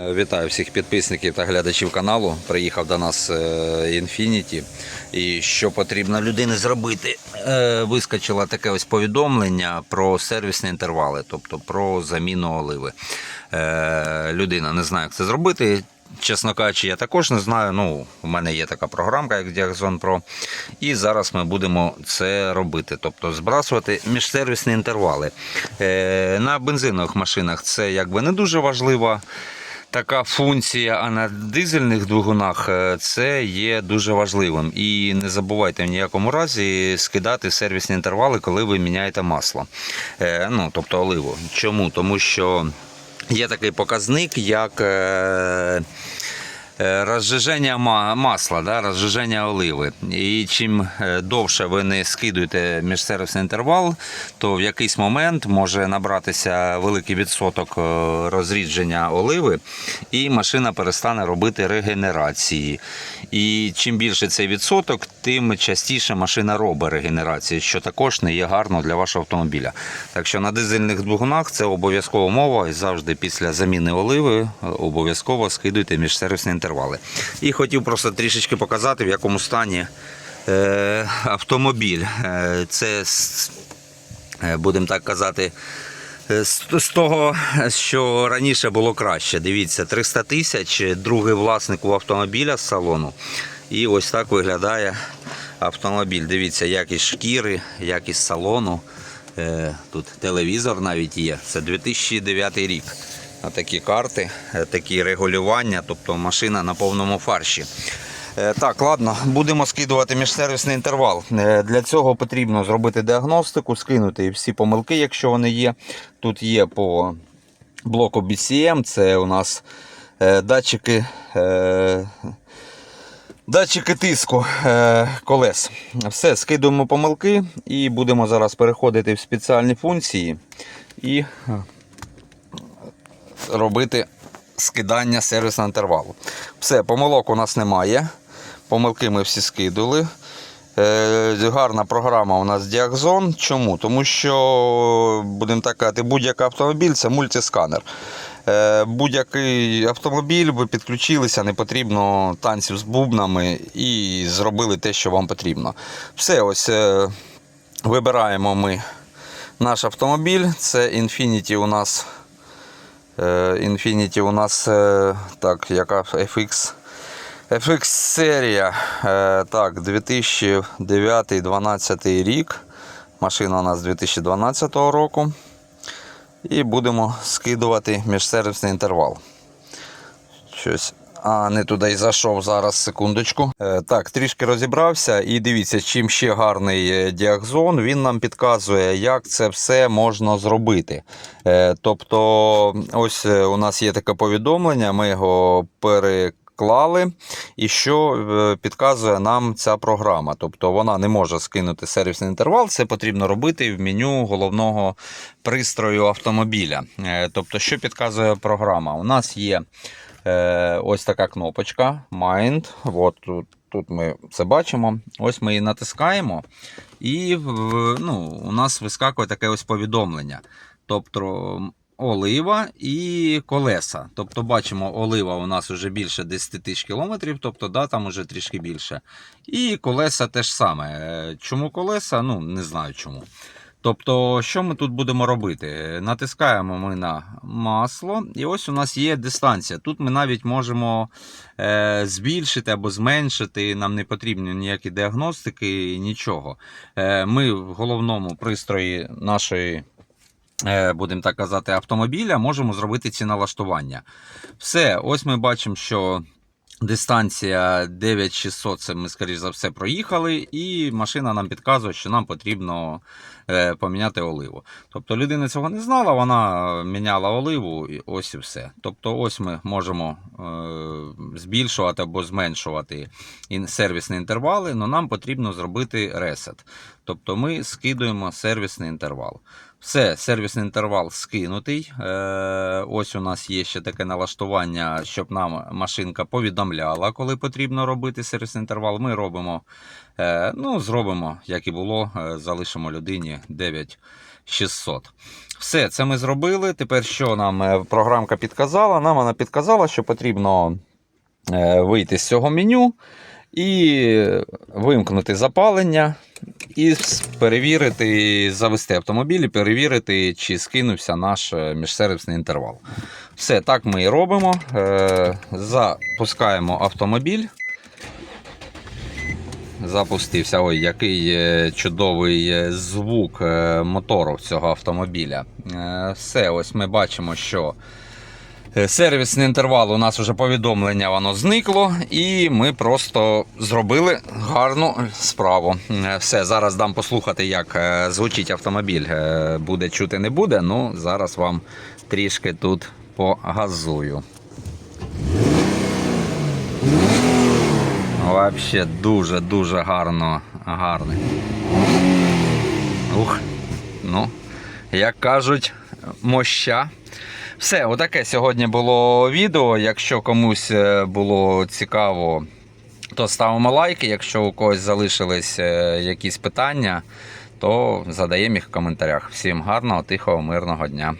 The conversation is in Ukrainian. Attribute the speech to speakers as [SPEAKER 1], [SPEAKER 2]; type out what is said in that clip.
[SPEAKER 1] Е, Вітаю всіх підписників та глядачів каналу. Приїхав до нас е, Infinity. І що потрібно людині зробити? Е, Вискочило таке ось повідомлення про сервісні інтервали, тобто про заміну оливи. Людина не знає, як це зробити. Чесно кажучи, я також не знаю. Ну, у мене є така програмка, як Diaxon Pro. І зараз ми будемо це робити. Тобто збрасувати міжсервісні інтервали. На бензинових машинах це якби не дуже важливо така функція, а на дизельних двигунах е, це є дуже важливим. І не забувайте в ніякому разі скидати сервісні інтервали, коли ви міняєте масло. Е, Ну, тобто оливу. Чому? Тому що є такий показник, як. Е, Розжиження масла, да, розжиження оливи. І чим е, довше ви не скидуєте міжсервісний інтервал, то в якийсь момент може набратися великий відсоток е, розрідження оливи, і машина перестане робити регенерації. І чим більше цей відсоток, тим частіше машина робить регенерації, що також не є гарно для вашого автомобіля. Так що на дизельних двигунах це обов'язкова мова, і завжди після заміни оливи е, обов'язково скидуйте міжсервісні інтервали. І хотів просто трішечки показати, в якому стані е, автомобіль. Е, це, е, будемо так казати, з того, що раніше було краще. Дивіться, 300 тисяч, другий власник у автомобіля з салону. І ось так виглядає автомобіль. Дивіться, якість шкіри, якість салону. Е, Тут телевізор навіть є. Це 2009 рік. А такі карти, е, такі регулювання, тобто машина на повному фарші. Е, Так, ладно, будемо скидувати міжсервісний інтервал. Для цього потрібно зробити діагностику, скинути всі помилки, якщо вони є. Тут є по блоку BCM, це у нас датчики. Датчики тиску е, колес. Все, скидуємо помилки і будемо зараз переходити в спеціальні функції і е, робити скидання сервісного інтервалу. Все, помилок у нас немає. Помилки ми всі скидали. Е, гарна програма у нас Діакзон. Чому? Тому що, будемо так казати, будь-який автомобіль це мультисканер. Е, будь-який автомобіль, ви підключилися, не потрібно танців з бубнами і зробили те, що вам потрібно. Все, ось е, вибираємо ми наш автомобіль. Це Infinity у нас. Е, Infinity у нас так, яка FX. FX серія. Так, 2009-2012 рік. Машина у нас 2012 року. І будемо скидувати міжсервісний інтервал. Щось. А, не туди й зайшов зараз, секундочку. Е, так, трішки розібрався. І дивіться, чим ще гарний е, діагзон, він нам підказує, як це все можна зробити. Е, тобто, ось у нас є таке повідомлення, ми його переклали. І що е, підказує нам ця програма? Тобто вона не може скинути сервісний інтервал, це потрібно робити в меню головного пристрою автомобіля. Е, Тобто, що підказує програма? У нас є е, ось така кнопочка Mind. От тут, тут ми це бачимо. Ось ми її натискаємо, і ну, у нас вискакує таке ось повідомлення. Тобто олива і колеса. Тобто, бачимо, олива у нас вже більше 10 тисяч кілометрів, тобто да, там вже трішки більше. І колеса теж саме. Е, Чому колеса? Ну, не знаю чому. Тобто, що ми тут будемо робити? Натискаємо ми на масло, і ось у нас є дистанція. Тут ми навіть можемо е, збільшити або зменшити. Нам не потрібні ніякі діагностики, нічого. Е, ми в головному пристрої нашої. Е, Будемо так казати, автомобіля можемо зробити ці налаштування. Все, ось ми бачимо, що дистанція 9600 це ми, скоріш за все, проїхали, і машина нам підказує, що нам потрібно поміняти оливу. Тобто людина цього не знала, вона міняла оливу, і ось і все. Тобто, ось ми можемо е, збільшувати або зменшувати сервісні інтервали, але нам потрібно зробити ресет. Тобто ми скидуємо сервісний інтервал. Все, сервісний інтервал скинутий. Е, ось у нас є ще таке налаштування, щоб нам машинка повідомляла, коли потрібно робити сервісний інтервал. Ми робимо, е, ну, зробимо, як і було, е, залишимо людині 9600. Все, це ми зробили. Тепер що нам е, програмка підказала? Нам вона підказала, що потрібно е, вийти з цього меню і вимкнути запалення, і перевірити, завести автомобіль і перевірити, чи скинувся наш е, міжсервісний інтервал. Все, так ми і робимо. Запускаємо автомобіль. Запустився. Ой, який е, чудовий е, звук е, мотору цього автомобіля. Все, ось ми бачимо, що Сервісний інтервал у нас вже повідомлення воно зникло, і ми просто зробили гарну справу. Все, зараз дам послухати, як звучить автомобіль. Буде чути, не буде. Ну зараз вам трішки тут погазую. Вообще дуже-дуже гарно, гарний. Ух, ну, як кажуть, моща. Все, отаке сьогодні було відео. Якщо комусь е, було цікаво, то ставимо лайки. Якщо у когось залишились е, якісь питання, то задаємо їх в коментарях. Всім гарного, тихого, мирного дня.